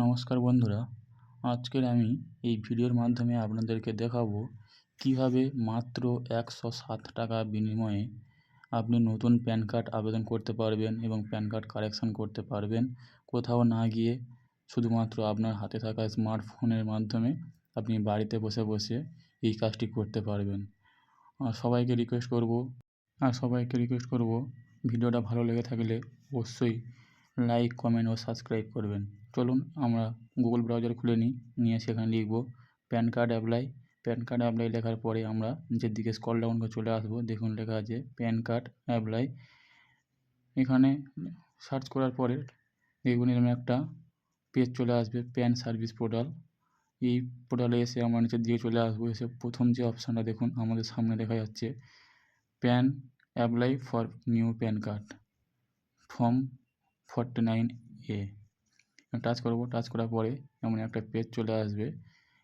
নমস্কার বন্ধুরা, আজকের আমি এই ভিডিওর মাধ্যমে আপনাদেরকে দেখাবো কীভাবে মাত্র একশো সাত টাকা বিনিময়ে আপনি নতুন প্যান কার্ড আবেদন করতে পারবেন এবং প্যান কার্ড কারেকশান করতে পারবেন। কোথাও না গিয়ে শুধুমাত্র আপনার হাতে থাকা স্মার্টফোনের মাধ্যমে আপনি বাড়িতে বসে বসে এই কাজটি করতে পারবেন। আর সবাইকে রিকোয়েস্ট করব, আর সবাইকে রিকোয়েস্ট করব, ভিডিওটা ভালো লেগে থাকলে অবশ্যই লাইক, কমেন্ট ও সাবস্ক্রাইব করবেন। চলুন আমরা গুগল ব্রাউজার খুলে নিই, নিয়ে সেখানে লিখব PAN card apply PAN card apply লেখার পরে আমরা নিচের দিকে স্ক্রল ডাউন করে চলে আসব। দেখুন লেখা আছে প্যান কার্ড অ্যাপ্লাই এখানে সার্চ করার পরে দেখুন এরকম একটা পেজ চলে আসবে প্যান সার্ভিস পোর্টাল এই পোর্টালে এসে আমরা নিচের দিকে চলে আসব। এসে প্রথম যে অপশানটা দেখুন আমাদের সামনে দেখা যাচ্ছে। PAN apply for new PAN card form forty nine A touch করব। টাচ করার পরে এমন একটা পেজ চলে আসবে।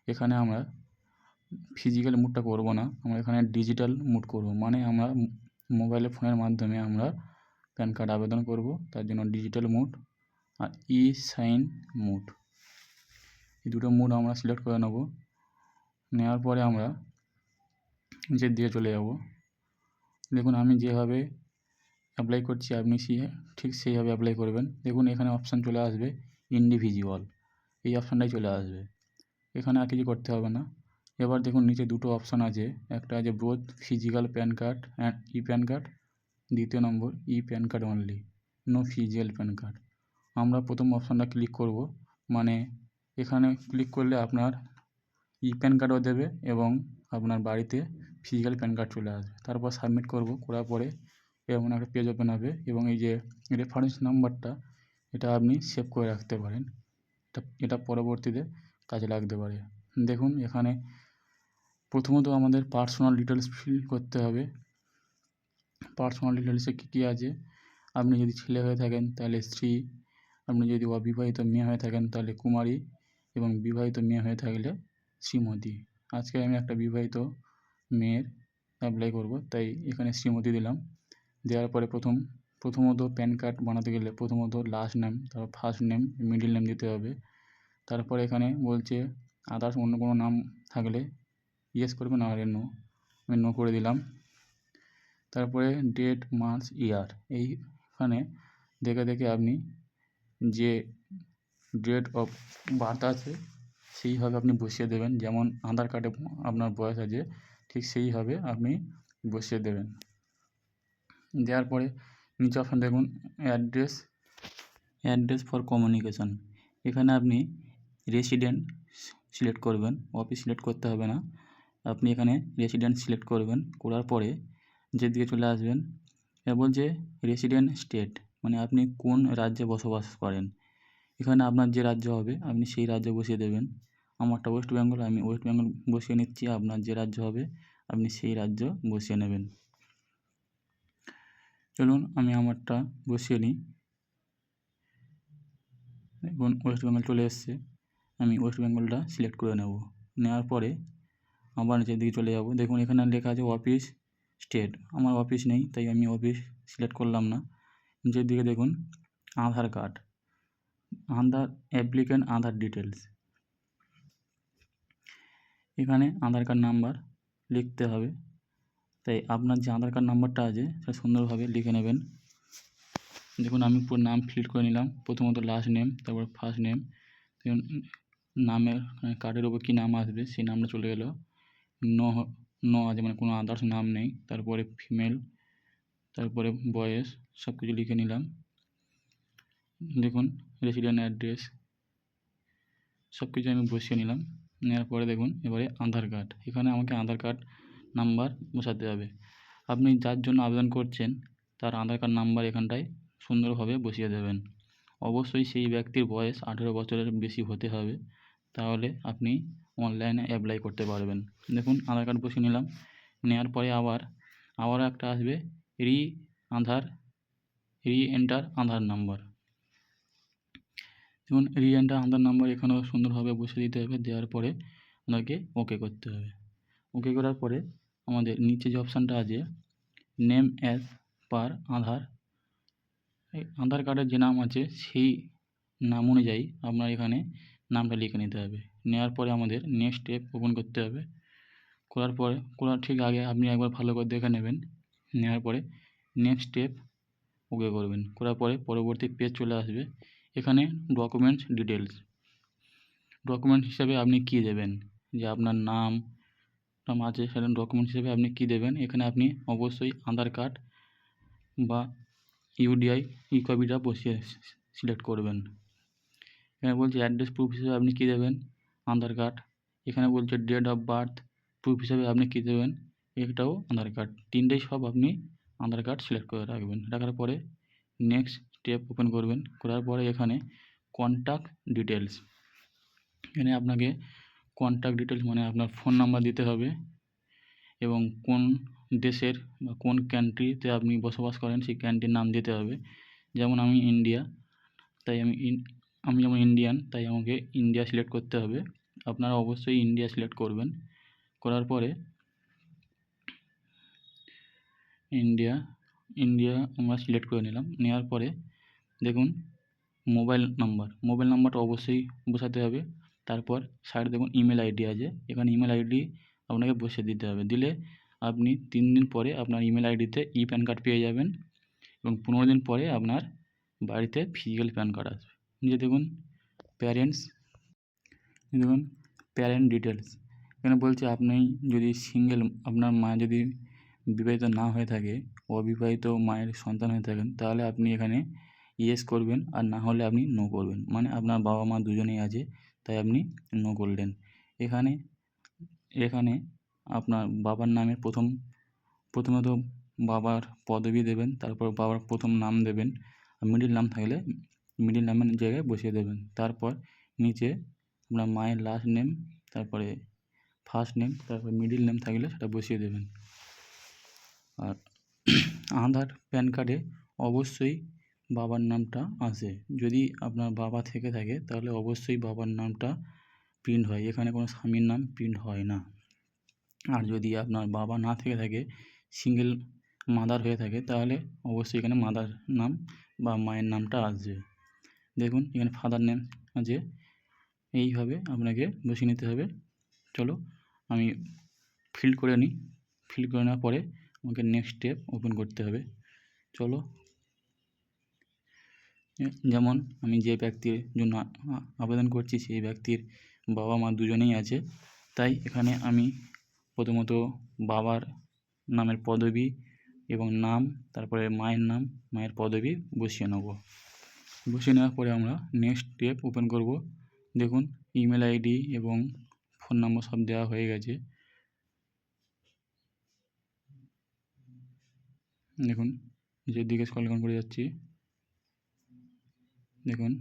এখানে আমরা ফিজিক্যাল মুডটা করব না। আমরা এখানে ডিজিটাল মুড করব। মানে আমরা মোবাইলে ফোনের মাধ্যমে আমরা প্যান কার্ড আবেদন করব। তার জন্য ডিজিটাল মুড আর ই সাইন মুড এই দুটো মুড আমরা সিলেক্ট করে নেব। নেওয়ার পরে আমরা নিচের দিকে চলে যাব। দেখুন, আমি যেভাবে অ্যাপ্লাই করছি, আপনি সে, ঠিক সেইভাবে অ্যাপ্লাই করবেন। দেখুন, এখানে অপশান চলে আসবে। ইন্ডিভিজুয়াল এই অপশানটাই চলে আসবে। এখানে আর কিছু করতে হবে না। এবার দেখুন নিচে দুটো অপশান আছে। একটা আছে both physical PAN card and e PAN card দ্বিতীয় নম্বর e PAN card only no physical PAN card আমরা প্রথম অপশানটা ক্লিক করব। মানে এখানে ক্লিক করলে আপনার ই প্যান কার্ডও দেবে এবং আপনার বাড়িতে ফিজিক্যাল প্যান কার্ড চলে আসবে। তারপর সাবমিট করব, করার পরে এমন একটা পেজ ওপেন হবে এবং এই যে রেফারেন্স নাম্বারটা এটা আপনি সেভ করে রাখতে পারেন। এটা এটা পরবর্তীতে কাজে লাগতে পারে। দেখুন, এখানে প্রথমত আমাদের পার্সোনাল ডিটেলস ফিল করতে হবে। পার্সোনাল ডিটেলসে কী কী আছে? আপনি যদি ছেলে হয়ে থাকেন, তাহলে স্ত্রী। আপনি যদি অবিবাহিত মেয়ে হয়ে থাকেন, তাহলে কুমারী। এবং বিবাহিত মেয়ে হয়ে থাকলে শ্রীমতী। আজকে আমি একটা বিবাহিত মেয়ের অ্যাপ্লাই করব, তাই এখানে শ্রীমতী দিলাম। দেওয়ার পরে প্রথম প্রথমত প্যান কার্ড বানাতে গেলে প্রথমত লাস্ট নেম তারপর ফার্স্ট নেম মিডিল নেম দিতে হবে। তারপর এখানে বলছে আদার্স অন্য কোনো নাম থাকলে ইয়েস করবেন আর নো আমি নো করে দিলাম। তারপরে ডেট মান্থস ইয়ার এইখানে দেখে দেখে আপনি যে ডেট অফ বার্থ আছে, সেইভাবে আপনি বসিয়ে দেবেন। যেমন আধার কার্ডে আপনার বয়স আছে, ঠিক সেইভাবে আপনি বসিয়ে দেবেন। দেওয়ার পরে নিচে অপশান দেখুন, অ্যাড্রেস অ্যাড্রেস ফর কমিউনিকেশান। এখানে আপনি রেসিডেন্ট সিলেক্ট করবেন অফিস সিলেক্ট করতে হবে না। আপনি এখানে রেসিডেন্ট সিলেক্ট করবেন, করার পরে যেদিকে চলে আসবেন এটা বলছে রেসিডেন্ট স্টেট মানে আপনি কোন রাজ্যে বসবাস করেন। এখানে আপনার যে রাজ্য হবে, আপনি সেই রাজ্যে বসিয়ে দেবেন। আমারটা ওয়েস্ট বেঙ্গল আমি ওয়েস্ট বেঙ্গল বসিয়ে নিচ্ছি, আপনার যে রাজ্য হবে, আপনি সেই রাজ্য বসিয়ে নেবেন। চলুন আমি আমারটা বসিয়ে নিই। দেখুন ওয়েস্ট বেঙ্গল চলে এসছে। আমি ওয়েস্ট বেঙ্গলটা সিলেক্ট করে নেব। নেওয়ার পরে আবার নিচের দিকে চলে যাব। দেখুন, এখানে লেখা আছে অফিস স্টেট আমার অফিস নেই, তাই আমি অফিস সিলেক্ট করলাম না। নিচের দিকে দেখুন, Aadhaar card. Aadhaar applicant Aadhaar details এখানে আধার কার্ড নাম্বার লিখতে হবে। তাই আপনার যে আধার কার্ড নাম্বারটা আছে, সেটা সুন্দরভাবে লিখে নেবেন। দেখুন, আমি পুরো নাম ফিল করে নিলাম। প্রথমত লাস্ট নেম তারপর ফার্স্ট নেম দেখুন, নামের কার্ডের ওপর কী নাম আসবে, সেই নামটা চলে গেলো। ন ন আছে মানে কোনো আদার্স নাম নেই। তারপরে ফিমেল তারপরে বয়স সব কিছু লিখে নিলাম। দেখুন রেসিডেন্ট অ্যাড্রেস সব কিছু আমি বসিয়ে নিলাম। নেওয়ার পরে দেখুন, এবারে আধার কার্ড এখানে আমাকে আধার কার্ড নাম্বার বসাতে হবে। আপনি যার জন্য আবেদন করছেন, তার আধার কার্ড নাম্বার এখানটায় সুন্দরভাবে বসিয়ে দেবেন। অবশ্যই সেই ব্যক্তির বয়স আঠেরো বছরের বেশি হতে হবে, তাহলে আপনি অনলাইনে অ্যাপ্লাই করতে পারবেন। দেখুন, আধার কার্ড বসিয়ে নিলাম। নেওয়ার পরে আবার, আবারও একটা আসবে, রি আধার, রি এন্টার আধার নাম্বার। দেখুন, রি এন্টার আধার নাম্বার এখানেও সুন্দরভাবে বসিয়ে দিতে হবে, দেওয়ার পরে ওনাকে ওকে করতে হবে। ওকে করার পরে আমাদের নিচে যে অপশানটা আছে নেম অ্যাজ পার আধার, এই আধার কার্ডের যে নাম আছে, সেই নাম অনুযায়ী আপনার এখানে নামটা লিখে নিতে হবে। নেওয়ার পরে আমাদের নেক্সট স্টেপ ওপেন করতে হবে। করার পরে, করার ঠিক আগে আপনি একবার ভালো করে দেখে নেবেন। নেওয়ার পরে নেক্সট স্টেপ ওকে করবেন। করার পরে পরবর্তী পেজ চলে আসবে। এখানে ডকুমেন্টস ডিটেলস ডকুমেন্ট হিসাবে আপনি কী দেবেন? যে আপনার নাম আছে সেটা ডকুমেন্ট হিসেবে আপনি কী দেবেন? এখানে আপনি অবশ্যই আধার কার্ড বা ইউডিআই ই কপিটা বসিয়ে সিলেক্ট করবেন। এখানে বলছে অ্যাড্রেস প্রুফ হিসেবে আপনি কী দেবেন? আধার কার্ড। এখানে বলছে ডেট অফ বার্থ প্রুফ হিসেবে আপনি কী দেবেন? এটাও আধার কার্ড। তিনটেই সব আপনি আধার কার্ড সিলেক্ট করে রাখবেন। রাখার পরে নেক্সট স্টেপ ওপেন করবেন। করার পরে এখানে কন্ট্যাক্ট ডিটেলস এখানে আপনাকে কন্ট্যাক্ট ডিটেলস মানে আপনার ফোন নাম্বার দিতে হবে এবং কোন দেশের বা কোন কান্ট্রিতে আপনি বসবাস করেন সেই কান্ট্রির নাম দিতে হবে। যেমন আমি ইন্ডিয়া তাই আমি আমি যেমন ইন্ডিয়ান তাই আমাকে ইন্ডিয়া সিলেক্ট করতে হবে। আপনারা অবশ্যই ইন্ডিয়া সিলেক্ট করবেন। করার পরে ইন্ডিয়া ইন্ডিয়া আমরা সিলেক্ট করে নিলাম। নেওয়ার পরে দেখুন মোবাইল নাম্বার মোবাইল নাম্বারটা অবশ্যই বসাতে হবে। তারপর সাইডে দেখুন ইমেল আইডি আছে। এখানে ইমেল আইডি আপনাকে বসিয়ে দিতে হবে। দিলে আপনি তিন দিন পরে আপনার ইমেল আইডিতে ই প্যান কার্ড পেয়ে যাবেন এবং পনেরো দিন পরে আপনার বাড়িতে ফিজিক্যাল প্যান কার্ড আসবে। নিচে দেখুন প্যারেন্টস দেখুন প্যারেন্ট ডিটেলস এখানে বলছে আপনি যদি সিঙ্গেল আপনার মা যদি বিবাহিত না হয়ে থাকে, অবিবাহিত মায়ের সন্তান হয়ে থাকেন, তাহলে আপনি এখানে ইয়েস করবেন আর না হলে আপনি নো করবেন। মানে আপনার বাবা মা দুজনেই আছে। তাই আপনি নো করলেন। এখানে এখানে আপনার বাবার নামে প্রথম, প্রথমত বাবার পদবি দেবেন, তারপর বাবার প্রথম নাম দেবেন মিডিল নাম থাকলে মিডিল নামের জায়গায় বসিয়ে দেবেন। তারপর নিচে আপনার মায়ের লাস্ট নেম তারপরে ফার্স্ট নেম তারপর মিডিল নেম থাকলে সেটা বসিয়ে দেবেন। আর আধার, প্যান কার্ডে অবশ্যই বাবার নামটা আসে যদি আপনার বাবা থেকে থাকে, তাহলে অবশ্যই বাবার নামটা প্রিন্ট হয়। এখানে কোনো স্বামীর নাম প্রিন্ট হয় না। আর যদি আপনার বাবা না থেকে থাকে সিঙ্গেল মাদার হয়ে থাকে, তাহলে অবশ্যই এখানে মাদার নাম বা মায়ের নামটা আসবে। দেখুন, এখানে ফাদার নেম আছে। এইভাবে আপনাকে বসিয়ে নিতে হবে। চলো, আমি ফিল করে নিই। ফিল করে নেওয়ার পরে আমাকে নেক্সট স্টেপ ওপেন করতে হবে। চলো যেমন আমি যে ব্যক্তির জন্য আবেদন করছি সেই ব্যক্তির বাবা মা দুজনেই আছে। তাই এখানে আমি প্রথমত বাবার নামের পদবি এবং নাম, তারপরে মায়ের নাম, মায়ের পদবি বসিয়ে নেব। বসিয়ে নেওয়ার পরে আমরা নেক্সট স্টেপ ওপেন করব। দেখুন ইমেল আইডি এবং ফোন নম্বর সব দেওয়া হয়ে গেছে। দেখুন, নিচের দিকে স্ক্রল করে যাচ্ছি। দেখুন,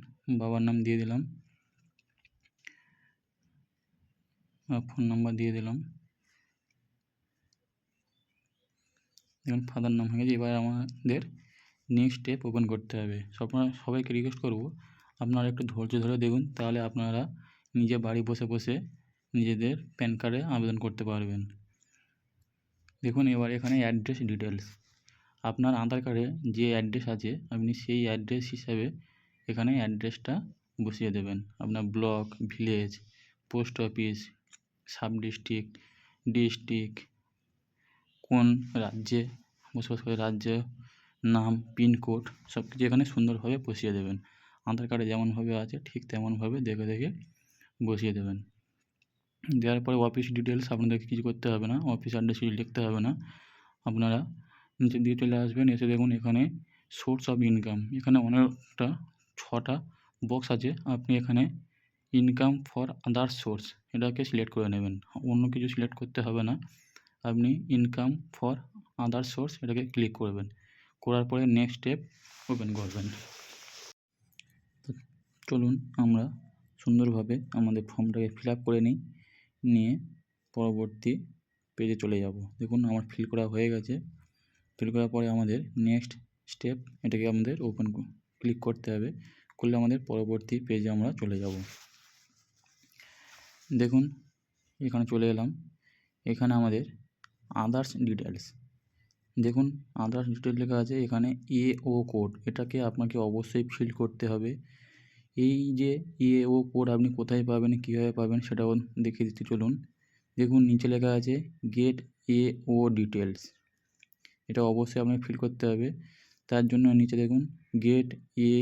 বাবার নাম দিয়ে দিলাম। ফোন নাম্বার দিয়ে দিলাম। দেখুন ফাদার নাম হয়ে গেছে। এবার আমাদের নেক্সট স্টেপ ওপেন করতে হবে। আপনারা সবাইকে রিকোয়েস্ট করব, আপনারা একটু ধৈর্য ধরে দেখুন, তাহলে আপনারা নিজে বাড়ি বসে বসে নিজেদের প্যান কার্ডে আবেদন করতে পারবেন। দেখুন, এবার এখানে অ্যাড্রেস ডিটেলস আপনার আধার কার্ডে যে অ্যাড্রেস আছে, আপনি সেই অ্যাড্রেস হিসাবে এখানে অ্যাড্রেসটা বসিয়ে দেবেন। আপনার block village post office sub district district কোন রাজ্যে, বসবাস করে রাজ্য, নাম পিনকোড সব কিছু এখানে সুন্দরভাবে বসিয়ে দেবেন। আধার কার্ডে যেমনভাবে আছে, ঠিক তেমনভাবে দেখে দেখে বসিয়ে দেবেন। দেওয়ার পরে অফিস ডিটেলস আপনাদেরকে কিছু করতে হবে না অফিস অ্যাড্রেস কিছু লিখতে হবে না। আপনারা নিচের দিকে চলে আসবেন, এসে দেখুন এখানে সোর্স অফ ইনকাম এখানে অনেকটা ছটা বক্স আছে, আপনি এখানে ইনকাম ফর আদার সোর্স এটাকে সিলেক্ট করে নেবেন। অন্য কিছু সিলেক্ট করতে হবে না। আপনি ইনকাম ফর আদার সোর্স এটাকে ক্লিক করবেন। করার পরে নেক্সট স্টেপ ওপেন করবেন। চলুন আমরা সুন্দরভাবে আমাদের ফর্মটাকে ফিল আপ করে নিই। নিয়ে পরবর্তী পেজে চলে যাব। দেখুন আমার ফিল করা হয়ে গেছে। ফিল করার পরে আমাদের নেক্সট স্টেপ এটাকে আমাদের ওপেন ক্লিক করতে হবে। করলে আমাদের পরবর্তী পেজে আমরা চলে যাব। দেখুন, এখানে চলে এলাম। এখানে আমাদের আদার্স ডিটেলস দেখুন আদার্স ডিটেল লেখা আছে, এখানে এ ও কোড এটাকে আপনাকে অবশ্যই ফিল করতে হবে। এই যে এ ও কোড আপনি কোথায় পাবেন, কীভাবে পাবেন, সেটাও দেখিয়ে দিচ্ছি, চলুন। দেখুন, নিচে লেখা আছে গেট এ ও ডিটেলস এটা অবশ্যই আপনাকে ফিল করতে হবে। তার জন্য নিচে দেখুন গেট এ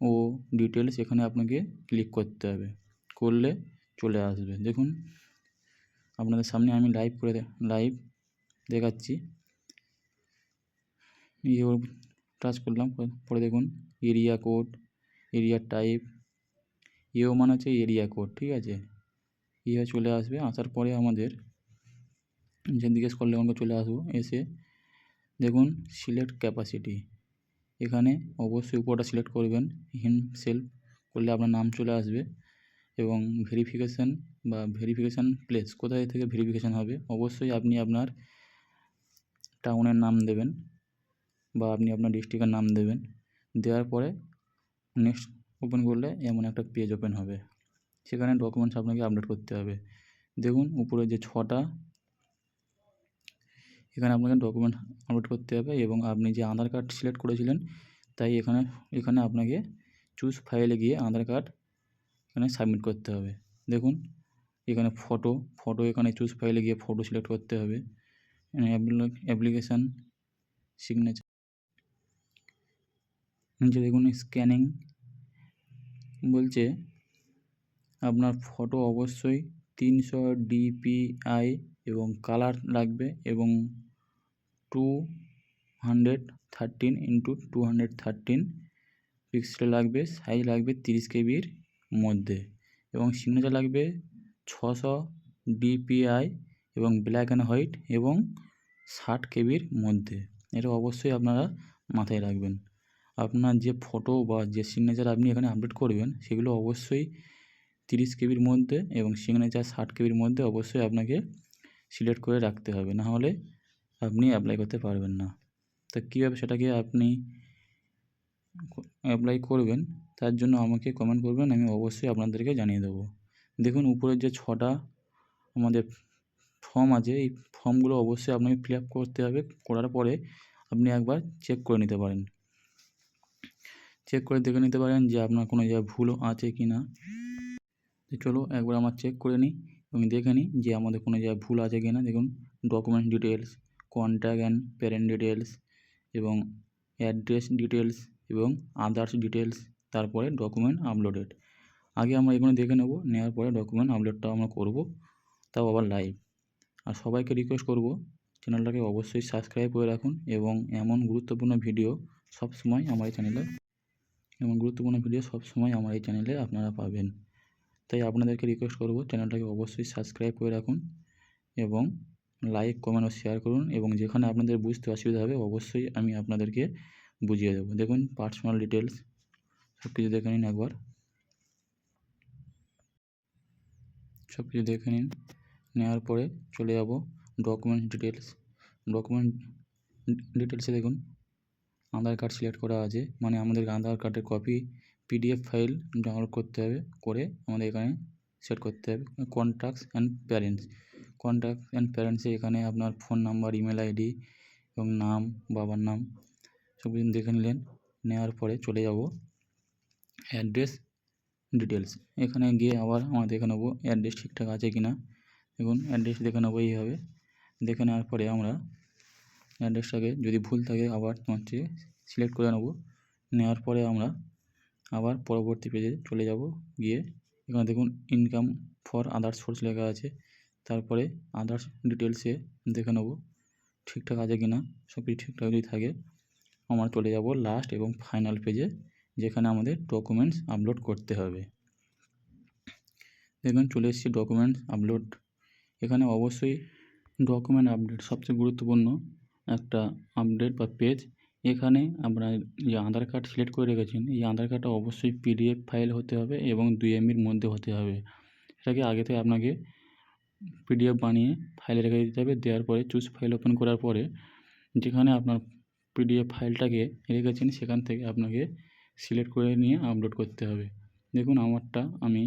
ও ডিটেলস এখানে আপনাকে ক্লিক করতে হবে। করলে চলে আসবে। দেখুন, আপনাদের সামনে আমি লাইভ করে লাইভ দেখাচ্ছি। ইয়ে টাচ করলাম, পরে দেখুন এরিয়া কোড এরিয়া টাইপ ইও মানে হচ্ছে এরিয়া কোড ঠিক আছে? ইয়ে চলে আসবে। আসার পরে আমাদের যেদিকে জিজ্ঞেস করলে করে চলে আসব, এসে দেখুন সিলেক্ট ক্যাপাসিটি এখানে অবশ্যই উপরটা সিলেক্ট করবেন হিম সেলফ করলে আপনার নাম চলে আসবে এবং ভেরিফিকেশান বা ভেরিফিকেশান প্লেস কোথায় থেকে ভেরিফিকেশান হবে, অবশ্যই আপনি আপনার টাউনের নাম দেবেন বা আপনি আপনার ডিস্ট্রিক্টের নাম দেবেন, দেওয়ার পরে নেক্সট ওপেন করলে এমন একটা পেজ ওপেন হবে। সেখানে ডকুমেন্টস আপনাকে আপডেট করতে হবে। দেখুন উপরে যে ছটা এখানে আপনাকে ডকুমেন্ট আপলোড করতে হবে এবং আপনি যে আধার কার্ড সিলেক্ট করেছিলেন, তাই এখানে এখানে আপনাকে চুজ ফাইলে গিয়ে আধার কার্ড এখানে সাবমিট করতে হবে। দেখুন, এখানে ফটো ফটো এখানে চুজ ফাইলে গিয়ে ফটো সিলেক্ট করতে হবে। অ্যাপ্লিকেশান সিগনেচার নিচে দেখুন স্ক্যানিং বলছে, আপনার ফটো অবশ্যই তিনশো ডিপিআই এবং কালার লাগবে এবং two hundred thirteen into two hundred thirteen pixel লাগবে সাইজ লাগবে তিরিশ কেবির মধ্যে এবং সিগনেচার লাগবে ছশো ডিপিআই এবং ব্ল্যাক অ্যান্ড হোয়াইট এবং ষাট কেবির মধ্যে। এটা অবশ্যই আপনারা মাথায় রাখবেন। আপনার যে ফটো বা যে সিগনেচার আপনি এখানে আপডেট করবেন, সেগুলো অবশ্যই তিরিশ কেবির মধ্যে এবং সিগনেচার ষাট কেবির মধ্যে অবশ্যই আপনাকে সিলেক্ট করে রাখতে হবে। না হলে আপনি অ্যাপ্লাই করতে পারবেন না। তো কীভাবে সেটাকে আপনি অ্যাপ্লাই করবেন, তার জন্য আমাকে কমেন্ট করবেন, আমি অবশ্যই আপনাদেরকে জানিয়ে দেবো। দেখুন উপরের যে ছটা আমাদের ফর্ম আছে, এই ফর্মগুলো অবশ্যই আপনাকে ফিল আপ করতে হবে। করার পরে আপনি একবার চেক করে নিতে পারেন। চেক করে দেখে নিতে পারেন যে আপনার কোনো জায়গায় ভুল আছে কি না। চলো, একবার আমার চেক করে নিই এবং দেখে নিই যে আমাদের কোনো জায়গায় ভুল আছে কি না। দেখুন document details contact and parent details এবং অ্যাড্রেস ডিটেলস এবং আদার্স ডিটেলস তারপরে ডকুমেন্ট আপলোডেড আগে আমরা এগুলো দেখে নেব, নেওয়ার পরে ডকুমেন্ট আপলোডটা আমরা করব, তাও আবার লাইভ আর সবাইকে রিকোয়েস্ট করব চ্যানেলটাকে অবশ্যই সাবস্ক্রাইব করে রাখুন এবং এমন গুরুত্বপূর্ণ ভিডিও সব সময় আমার এই চ্যানেলে এমন গুরুত্বপূর্ণ ভিডিও সব সময় আমার এই চ্যানেলে আপনারা পাবেন। তাই আপনাদেরকে রিকোয়েস্ট করব চ্যানেলটাকে অবশ্যই সাবস্ক্রাইব করে রাখুন এবং লাইক কমেন্ট ও শেয়ার করুন এবং যেখানে আপনাদের বুঝতে অসুবিধা হবে অবশ্যই আমি আপনাদেরকে বুঝিয়ে দেবো। দেখুন পার্সোনাল ডিটেলস সব কিছু দেখে নিন একবার। সব কিছু দেখে নিন, নেওয়ার পরে চলে যাব ডকুমেন্ট ডিটেলস ডকুমেন্ট ডিটেলসে দেখুন, আধার কার্ড সিলেক্ট করা আছে মানে আমাদের আধার কার্ডের কপি পিডিএফ ফাইল ডাউনলোড করতে হবে, করে আমাদের এখানে সেট করতে হবে। Contacts and parents contact and প্যারেন্টসে এখানে আপনার ফোন নাম্বার ইমেল আইডি এবং নাম, বাবার নাম সব কিছু দেখে নিলেন। নেওয়ার পরে চলে যাব অ্যাড্রেস ডিটেলস এখানে গিয়ে আবার আমরা দেখে নেব অ্যাড্রেস ঠিকঠাক আছে কি না দেখুন অ্যাড্রেস দেখে নেব এইভাবে। দেখে নেওয়ার পরে আমরা অ্যাড্রেসটাকে যদি ভুল থাকে আবার হচ্ছে সিলেক্ট করে নেব। নেওয়ার পরে আমরা আবার পরবর্তী পেজে চলে যাব। গিয়ে এখানে দেখুন ইনকাম ফর আদার্স সোর্স লেখা আছে। তারপরে আদার্স ডিটেলসে দেখে নেব ঠিকঠাক আছে কি না সব কিছু ঠিকঠাক যদি থাকে, আমরা চলে যাব লাস্ট এবং ফাইনাল পেজে যেখানে আমাদের ডকুমেন্টস আপলোড করতে হবে। দেখুন, চলে এসেছি ডকুমেন্টস আপলোড এখানে অবশ্যই ডকুমেন্ট আপডেট সবচেয়ে গুরুত্বপূর্ণ একটা আপডেট বা পেজ এখানে আপনার যে আধার কার্ড সিলেক্ট করে রেখেছেন, এই আধার কার্ডটা অবশ্যই পিডিএফ ফাইল হতে হবে এবং দুই এমবির মধ্যে হতে হবে। এটাকে আগে থেকে আপনাকে পিডিএফ বানিয়ে ফাইলে রেখে দিতে হবে। দেওয়ার পরে চুজ ফাইল ওপেন করার পরে যেখানে আপনার পিডিএফ ফাইলটাকে রেখেছেন, সেখান থেকে আপনাকে সিলেক্ট করে নিয়ে আপলোড করতে হবে। দেখুন, আমারটা আমি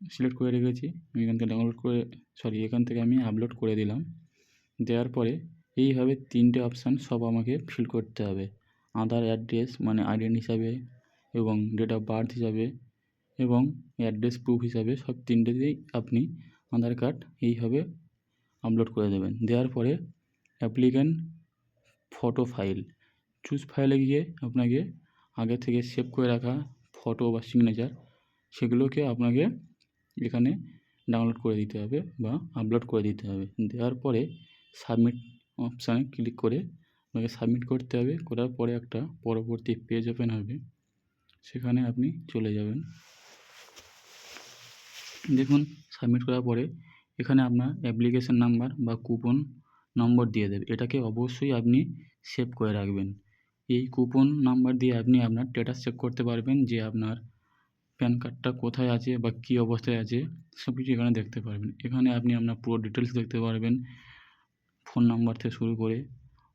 সিলেক্ট করে রেখেছি। আমি এখান থেকে ডাউনলোড করে সরি এখান থেকে আমি আপলোড করে দিলাম। দেওয়ার পরে এইভাবে তিনটে অপশান সব আমাকে ফিল করতে হবে। আধার অ্যাড্রেস মানে আইডেন্টি হিসাবে এবং ডেট অফ বার্থ হিসাবে এবং অ্যাড্রেস প্রুফ হিসাবে সব তিনটেতেই আপনি আধার কার্ড এইভাবে আপলোড করে দেবেন। দেওয়ার পরে অ্যাপ্লিক্যান্ট ফটো ফাইল চুজ ফাইলে গিয়ে আপনাকে আগে থেকে সেভ করে রাখা ফটো বা সিগনেচার সেগুলোকে আপনাকে এখানে ডাউনলোড করে দিতে হবে বা আপলোড করে দিতে হবে। দেওয়ার পরে সাবমিট অপশানে ক্লিক করে আপনাকে সাবমিট করতে হবে। করার পরে একটা পরবর্তী পেজ ওপেন হবে। সেখানে আপনি চলে যাবেন। দেখুন সাবমিট করার পরে এখানে আপনার অ্যাপ্লিকেশন নাম্বার বা কুপন নম্বর দিয়ে দেবে। এটাকে অবশ্যই আপনি সেভ করে রাখবেন। এই কুপন নাম্বার দিয়ে আপনি আপনার স্ট্যাটাস চেক করতে পারবেন যে আপনার প্যান কার্ডটা কোথায় আছে বা কী অবস্থায় আছে সব কিছু এখানে দেখতে পারবেন। এখানে আপনি আপনার পুরো ডিটেলস দেখতে পারবেন ফোন নাম্বার থেকে শুরু করে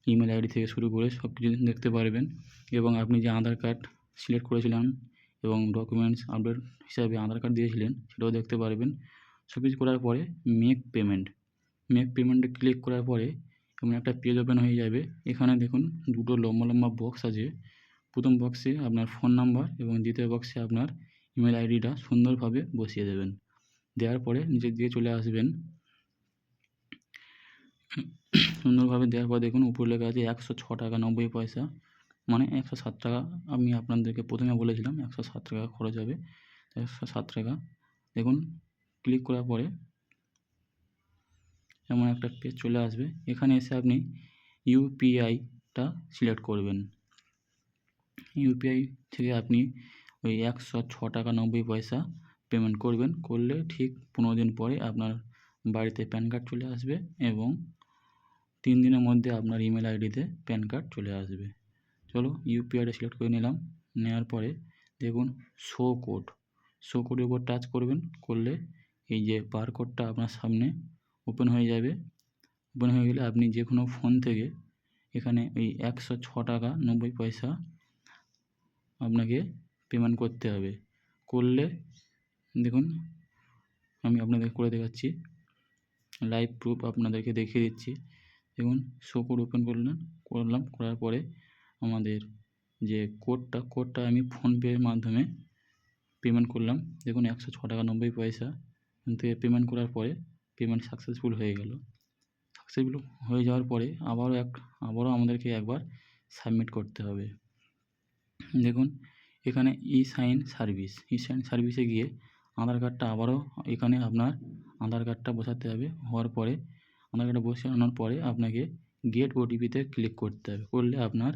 ইমেল আইডি থেকে শুরু করে সব কিছু দেখতে পারবেন এবং আপনি যে আধার কার্ড সিলেক্ট করেছিলেন এবং ডকুমেন্টস আপডেট হিসাবে আধার কার্ড দিয়েছিলেন, সেটাও দেখতে পারবেন। সব কিছু করার পরে মেক পেমেন্ট মেক পেমেন্টে ক্লিক করার পরে এমন একটা পেজ ওপেন হয়ে যাবে। এখানে দেখুন, দুটো লম্বা লম্বা বক্স আছে। প্রথম বক্সে আপনার ফোন নাম্বার এবং দ্বিতীয় বক্সে আপনার ইমেল আইডিটা সুন্দরভাবে বসিয়ে দেবেন। দেওয়ার পরে নিচের দিকে চলে আসবেন। সুন্দরভাবে দেওয়ার পর দেখুন, উপরে লেখা আছে একশো ছ টাকা নব্বই পয়সা। মানে একশো সাত টাকা আমি আপনাদেরকে প্রথমে বলেছিলাম একশো সাত টাকা খরচ হবে, একশো সাত টাকা। দেখুন ক্লিক করার পরে এমন একটা পেজ চলে আসবে। এখানে এসে আপনি ইউপিআইটা সিলেক্ট করবেন। ইউপিআই থেকে আপনি ওই একশো ছ টাকা নব্বই পয়সা পেমেন্ট করবেন। করলে ঠিক পনেরো দিন পরে আপনার বাড়িতে প্যান কার্ড চলে আসবে এবং তিন দিনের মধ্যে আপনার ইমেল আইডিতে প্যান কার্ড চলে আসবে। চলো ইউপিআইটা সিলেক্ট করে নিলাম। নেওয়ার পরে দেখুন শো কোড শো কোডের উপর টাচ করবেন, করলে এই যে বারকোডটা আপনার সামনে ওপেন হয়ে যাবে। ওপেন হয়ে গেলে আপনি যে কোনো ফোন থেকে এখানে ওই একশো ছ টাকা নব্বই পয়সা আপনাকে পেমেন্ট করতে হবে। করলে দেখুন আমি আপনাদের করে দেখাচ্ছি। লাইভ প্রুফ আপনাদেরকে দেখিয়ে দিচ্ছি। দেখুন শো কোড ওপেন করলেন, করলাম, করার পরে আমাদের যে কোডটা কোডটা আমি ফোনপের মাধ্যমে পেমেন্ট করলাম। দেখুন, একশো ছ টাকা নব্বই পয়সা। কিন্তু পেমেন্ট করার পরে পেমেন্ট সাকসেসফুল হয়ে গেল। সাকসেসফুল হয়ে যাওয়ার পরে আবারও এক, আবারও আমাদেরকে একবার সাবমিট করতে হবে। দেখুন, এখানে e sign service e sign সার্ভিসে গিয়ে আধার কার্ডটা আবারও এখানে আপনার আধার কার্ডটা বসাতে হবে। হওয়ার পরে, আধার কার্ডটা বসানোর পরে আপনাকে গেট ওটিপিতে ক্লিক করতে হবে। করলে আপনার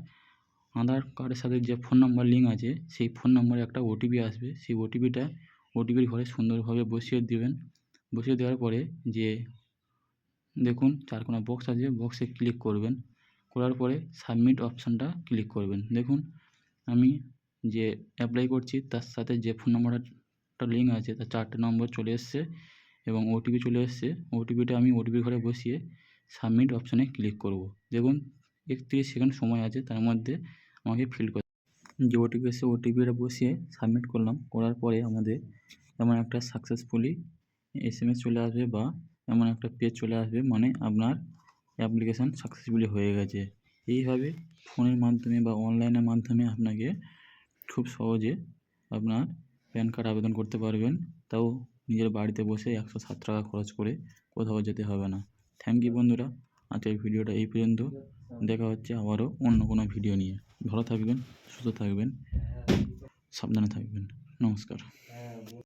আধার কার্ডের সাথে যে ফোন নাম্বার লিঙ্ক আছে, সেই ফোন নম্বরে একটা ওটিপি আসবে। সেই ওটিপিটা ওটিপির ঘরে সুন্দরভাবে বসিয়ে দেবেন। বসিয়ে দেওয়ার পরে যে দেখুন চারকোনা বক্স আছে বক্সে ক্লিক করবেন। করার পরে সাবমিট অপশানটা ক্লিক করবেন। দেখুন আমি যে অ্যাপ্লাই করছি, তার সাথে যে ফোন নম্বরটা লিঙ্ক আছে, তার চারটে নম্বর চলে এসছে এবং ওটিপি চলে এসছে। ওটিপিটা আমি ওটিপির ঘরে বসিয়ে সাবমিট অপশানে ক্লিক করব। দেখুন একত্রিশ সেকেন্ড সময় আছে, তার মধ্যে আমাকে ফিল করতে যে ওটিপি এসে ওটিপিটা বসিয়ে সাবমিট করলাম। করার পরে আমাদের এমন একটা সাকসেসফুলি এস এম এস চলে আসবে বা এমন একটা পেজ চলে আসবে মানে আপনার অ্যাপ্লিকেশান সাকসেসফুলি হয়ে গেছে। এইভাবে ফোনের মাধ্যমে বা অনলাইনের মাধ্যমে আপনাকে খুব সহজে আপনার প্যান কার্ড আবেদন করতে পারবেন। তাও নিজের বাড়িতে বসে একশো সাত টাকা খরচ করে কোথাও যেতে হবে না। থ্যাংক ইউ বন্ধুরা। আজকের ভিডিওটা এই পর্যন্ত। দেখা হচ্ছে আবারও অন্য কোনো ভিডিও নিয়ে। ভালো থাকবেন সুস্থ থাকবেন সাবধানে থাকবেন। নমস্কার।